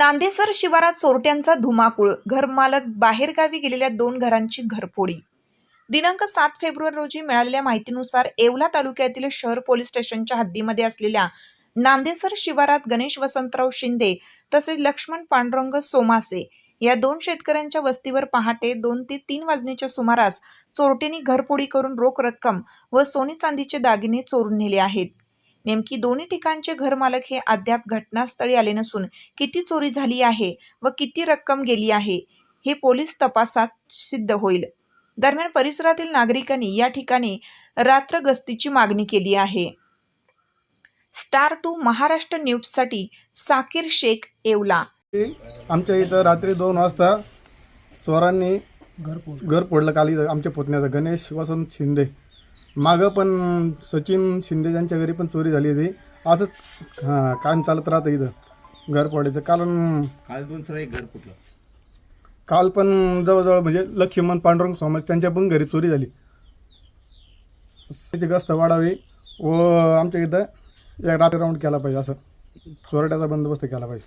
नांदेसर शिवारात चोरट्यांचा धुमाकूळ. घरमालक बाहेरगावी गेलेल्या दोन घरांची घरफोडी. दिनांक सात फेब्रुवारी रोजी मिळालेल्या माहितीनुसार येवला तालुक्यातील शहर पोलीस स्टेशनच्या हद्दीमध्ये असलेल्या नांदेसर शिवारात गणेश वसंतराव शिंदे तसेच लक्ष्मण पांडुरंग सोमासे या दोन शेतकऱ्यांच्या वस्तीवर पहाटे दोन ते तीन वाजण्याच्या सुमारास चोरट्यांनी घरफोडी करून रोख रक्कम व सोने चांदीचे दागिने चोरून नेले आहेत. नेमकी दोन्ही ठिकाणचे घरमालक हे अद्याप घटनास्थळी आले नसून किती चोरी झाली आहे व किती रक्कम गेली आहे हे पोलीस तपासात सिद्ध होईल. दरम्यान परिसरातील नागरिकांनी या ठिकाणी रात्र गस्तीची मागणी केली आहे. स्टार टू महाराष्ट्र न्यूजसाठी साकीर शेख येवला. आमच्या इथं रात्री दोन वाजता चोरांनी घर फोडलं. काल इथं आमच्या पुतण्याचं गणेश वसंत शिंदे. मागं पण सचिन शिंदे यांच्या घरी पण चोरी झाली होती. असंच हां काम चालत राहतं इथं घर फोडायचं. कारण काल दुसरं एक घर फुटलं. काल पण जवळजवळ म्हणजे लक्ष्मण पांडुरंग समाज त्यांच्या पण घरी चोरी झाली. त्याची गस्त वाढावी व आमच्या इथं एक रात्री राऊंड केला पाहिजे असं. चोरट्याचा बंदोबस्त केला पाहिजे.